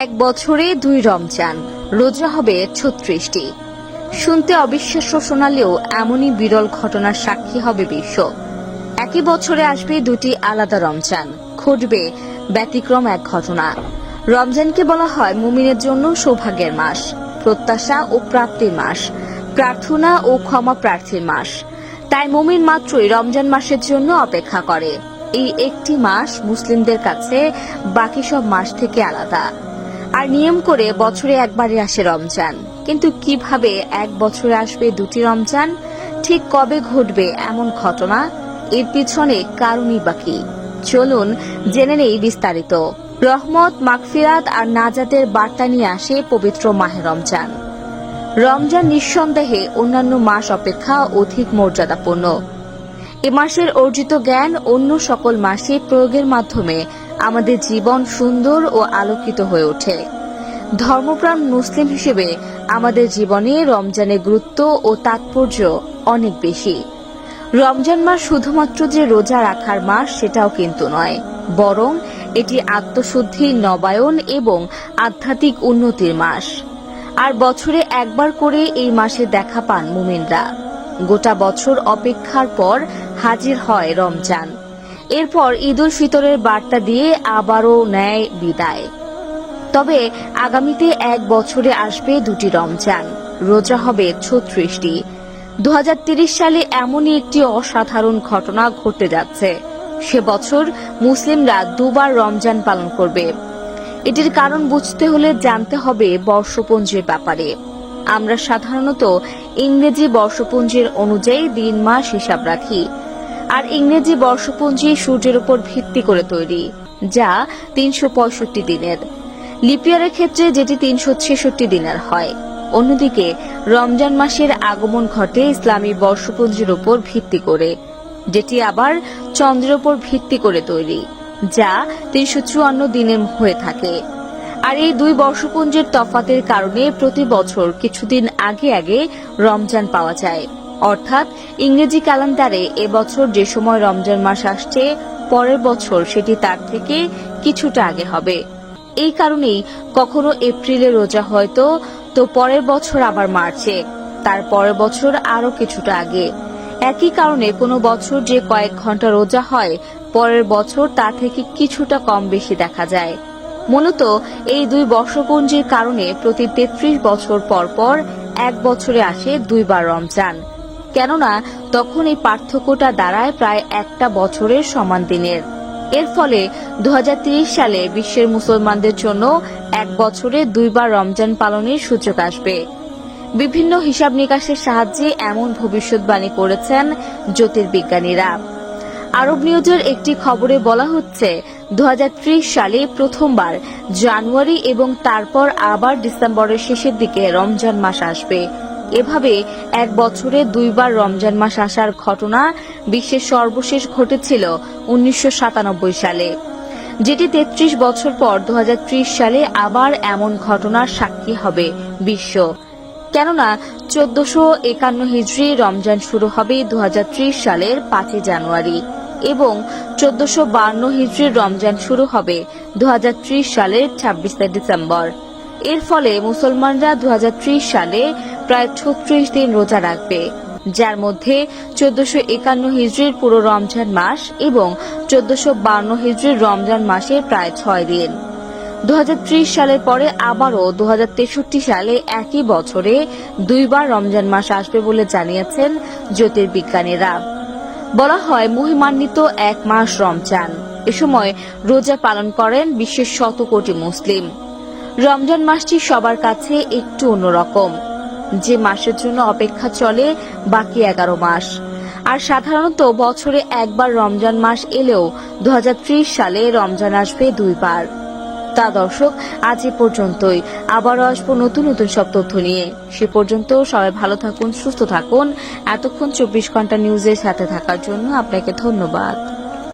এক বছরে দুই রমজান, রোজা হবে ছত্রিশটি। শুনতে অবিশ্বাস্য শোনালেও এমনই বিরল ঘটনার সাক্ষী হবে বিশ্ব। একই বছরে আসবে দুটি আলাদা রমজান, ঘটবে ব্যতিক্রম এক ঘটনা। রমজানকে বলা হয় মুমিনের জন্য সৌভাগ্যের মাস, প্রত্যাশা ও প্রাপ্তির মাস, প্রার্থনা ও ক্ষমা প্রার্থীর মাস। তাই মুমিন মাত্রই রমজান মাসের জন্য অপেক্ষা করে। এই একটি মাস মুসলিমদের কাছে বাকি সব মাস থেকে আলাদা। আর নিয়ম করে বছরে একবারই আসে রমজান। কিন্তু কীভাবে এক বছরে আসবে দুটি রমজান? ঠিক কবে ঘটবে এমন ঘটনা? এর পিছনে কারণই বাকি চলুন জেনে নেই বিস্তারিত। রহমত, মাগফিরাত আর নাজাতের বার্তা নিয়ে আসে পবিত্র মাহে রমজান। রমজান নিঃসন্দেহে অন্যান্য মাস অপেক্ষা অধিক মর্যাদাপূর্ণ। এ মাসের অর্জিত জ্ঞান অন্য সকল মাসে প্রয়োগের মাধ্যমে আমাদের জীবন সুন্দর ও আলোকিত হয়ে ওঠে। ধর্মপ্রাণ মুসলিম হিসেবে আমাদের জীবনে রমজানের গুরুত্ব ও তাৎপর্য অনেক বেশি। রমজান মাস শুধুমাত্র যে রোজা রাখার মাস সেটাও কিন্তু নয়, বরং এটি আত্মশুদ্ধির নবায়ন এবং আধ্যাত্মিক উন্নতির মাস। আর বছরে একবার করে এই মাসে দেখা পান মুমিনরা। গোটা বছর অপেক্ষার পর হাজির হয় রমজান। এরপর ঈদ উল ফিতরের বার্তা দিয়ে আবারও নেয় বিদায়। তবে আগামীতে এক বছরে আসবে দুটি রমজান। রোজা হবে ছত্রিশটি। দু সালে এমনই একটি অসাধারণ ঘটনা ঘটতে যাচ্ছে। সে বছর মুসলিমরা দুবার রমজান পালন করবে। এটির কারণ বুঝতে হলে জানতে হবে বর্ষপঞ্জির ব্যাপারে। আমরা সাধারণত ইংরেজি বর্ষপঞ্জির অনুযায়ী দিন, মাস হিসাব রাখি। আর ইংরেজি বর্ষপঞ্জি সূর্যের উপর ভিত্তি করে তৈরি, যা তিনশো পঁয়ষট্টি দিনের। লিপিয়ারের ক্ষেত্রে যেটি তিনশো ছেষট্টি দিনের হয়। অন্যদিকে, রমজান মাসের আগমন ঘটে ইসলামী বর্ষপঞ্জির উপর ভিত্তি করে, যেটি আবার চন্দ্রের উপর ভিত্তি করে তৈরি, যা তিনশো চুয়ান্ন দিনের হয়ে থাকে। আর এই দুই বর্ষপুঞ্জের তফাতের কারণে প্রতি বছর কিছুদিন আগে আগে রমজান পাওয়া যায়। অর্থাৎ, ইংরেজি ক্যালেন্ডারে এবছর যে সময় রমজান মাস আসছে, পরের বছর সেটি তার থেকে কিছুটা আগে হবে। এই কারণেই কখনো এপ্রিলে রোজা হয়তো, তো পরের বছর আবার মার্চে তার পরের বছর আরও কিছুটা আগে। একই কারণে কোনো বছর যে কয়েক ঘণ্টা রোজা হয়, পরের বছর তা থেকে কিছুটা কম বেশি দেখা যায়। মূলত এই দুই বর্ষপঞ্জির কারণে প্রতি তেত্রিশ বছর পর পর এক বছরে আসে দুইবার রমজান। কেননা, তখন এই পার্থক্যটা দাঁড়ায় প্রায় একটা বছরের সমান দিনের। এর ফলে দু হাজার ত্রিশ সালে বিশ্বের মুসলমানদের জন্য এক বছরে দুইবার রমজান পালনের সুযোগ আসবে। বিভিন্ন হিসাব নিকাশের সাহায্যে এমন ভবিষ্যৎবাণী করেছেন জ্যোতির্বিজ্ঞানীরা। আরব নিউজের একটি খবরে বলা হচ্ছে দু হাজার ত্রিশ সালে প্রথমবার জানুয়ারি এবং তারপর আবার ডিসেম্বরের শেষের দিকে রমজান মাস আসবে। এভাবে এক বছরে দুইবার রমজান মাস আসার ঘটনা বিশ্বের সর্বশেষ ঘটেছিল উনিশশো সাতানব্বই সালে, যেটি তেত্রিশ বছর পর দু হাজার ত্রিশ সালে আবার এমন ঘটনার সাক্ষী হবে বিশ্ব। কেননা, চোদ্দশো একান্ন হিজড়ি রমজান শুরু হবে দু হাজার ত্রিশ সালের পাঁচই জানুয়ারি এবং চোদ্দশো বান্ন হিজড়ির রমজান শুরু হবে দু হাজার ত্রিশ সালের ছাব্বিশে ডিসেম্বর। এর ফলে মুসলমানরা দু হাজার ত্রিশ সালে প্রায় ছত্রিশ দিন রোজা রাখবে, যার মধ্যে চোদ্দশো একান্ন হিজড়ির পুরো রমজান মাস এবং চোদ্দশো বান্ন হিজড়ির রমজান মাসে প্রায় ছয় দিন। দুহাজার ত্রিশ সালের পরে আবারও দু হাজার তেষট্টি সালে একই বছরে দুইবার রমজান মাস আসবে বলে জানিয়েছেন জ্যোতির্বিজ্ঞানীরা। বলা হয় মহিমান্বিত এক মাস রমজান। এ সময় রোজা পালন করেন বিশ্বের শত কোটি মুসলিম। রমজান মাসটি সবার কাছে একটু অন্যরকম। যে মাসের জন্য অপেক্ষা চলে বাকি এগারো মাস। আর সাধারণত বছরে একবার রমজান মাস এলেও দু হাজার ত্রিশ সালে রমজান আসবে দুইবার। তা দর্শক, আজ এ পর্যন্তই। আবারও আসব নতুন নতুন সব তথ্য নিয়ে। সে পর্যন্ত সবাই ভালো থাকুন, সুস্থ থাকুন। এতক্ষণ চব্বিশ ঘণ্টা নিউজের সাথে থাকার জন্য আপনাকে ধন্যবাদ।